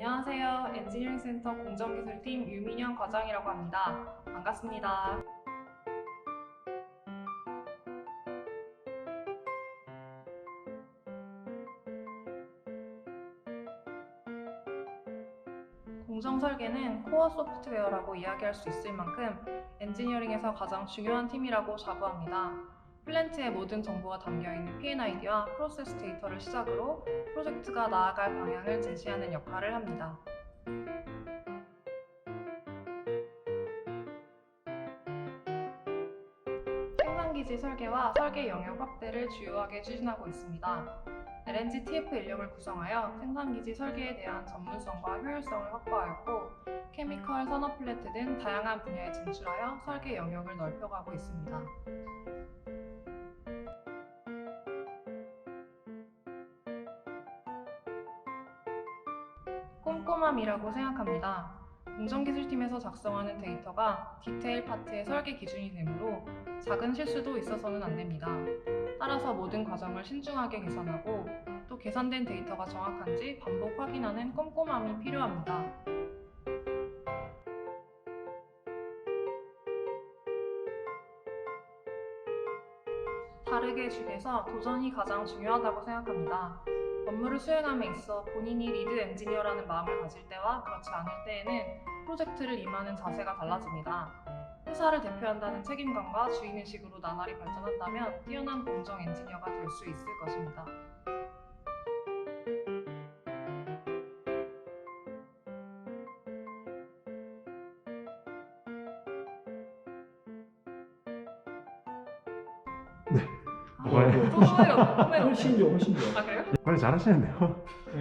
안녕하세요. 엔지니어링 센터 공정기술팀 유민영 과장이라고 합니다. 반갑습니다. 공정 설계는 코어 소프트웨어라고 이야기할 수 있을 만큼 엔지니어링에서 가장 중요한 팀이라고 자부합니다. 플랜트의 모든 정보가 담겨 있는 P&ID와 프로세스 데이터를 시작으로 프로젝트가 나아갈 방향을 제시하는 역할을 합니다. 생산기지 설계와 설계 영역 확대를 주요하게 추진하고 있습니다. LNG TF 인력을 구성하여 생산기지 설계에 대한 전문성과 효율성을 확보하였고, 케미컬, 산업 플랜트 등 다양한 분야에 진출하여 설계 영역을 넓혀가고 있습니다. 꼼꼼함이라고 생각합니다. 공정기술팀에서 작성하는 데이터가 디테일 파트의 설계 기준이 되므로 작은 실수도 있어서는 안 됩니다. 따라서 모든 과정을 신중하게 계산하고 또 계산된 데이터가 정확한지 반복 확인하는 꼼꼼함이 필요합니다. 다르게 중에서 도전이 가장 중요하다고 생각합니다. 업무를 수행함에 있어 본인이 리드 엔지니어라는 마음을 가질 때와 그렇지 않을 때에는 프로젝트를 임하는 자세가 달라집니다. 회사를 대표한다는 책임감과 주인의식으로 나날이 발전한다면 뛰어난 공정 엔지니어가 될 수 있을 것입니다. 네. 뭐예요? 뭐예요? 뭐예요? 훨씬 좋아 훨씬 좋아. 아 그래요? 네, 관리 잘하시는데요? 네.